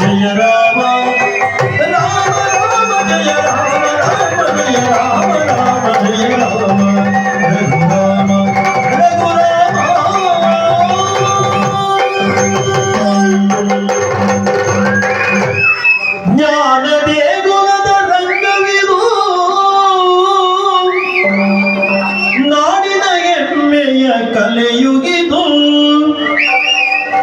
జయ రామ జయ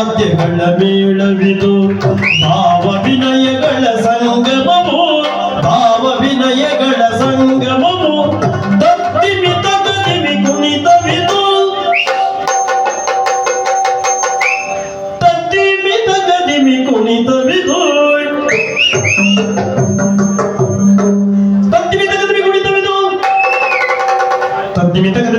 ವಾದ್ಯಗಳ ಮೇಳವಿದು, ಭಾವ ವಿನಯಗಳ ಸಂಗಮವು, ಭಾವ ವಿನಯಗಳ ಸಂಗಮವು ತತ್ತಿಮಿ ತಗದಿಮಿ ಕುಣಿತವಿದು. ತತ್ತಿಮಿ ತಗದಿಮಿ ಕುಣಿತವಿದು. ತತ್ತಿಮಿ ಕುಣಿತವಿದು. ತತ್ತಿಮಿ ತಗ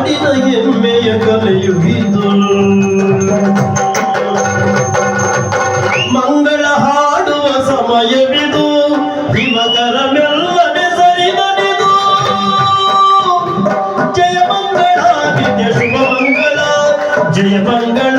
ಆಡಿದ ಎಮ್ಮೆಯ ಕಲೆಯುಗಿದಳು ಮಂಗಳ ಹಾಡುವ ಸಮಯವಿದು ಹಿಮಕರ ಮೆಲ್ಲನೆ ಸರಿದನಿದು ಜಯ ಮಂಗಳ ವಿದ್ಯ ಶುಭ ಮಂಗಳ ಜಯ ಮಂಗಳ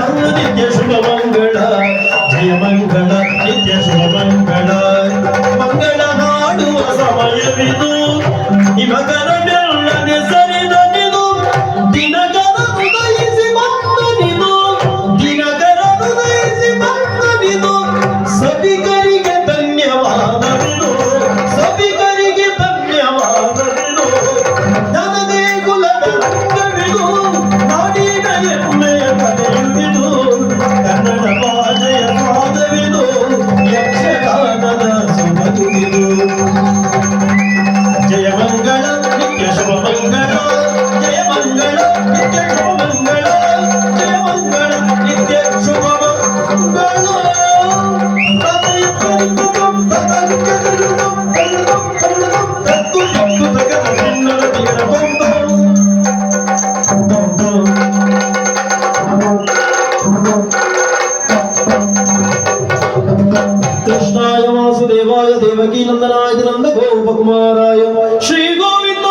Krishna Yamasu Devaya Devaki Nandana Ayatananda Gopakumara Yamaya Shri Govinda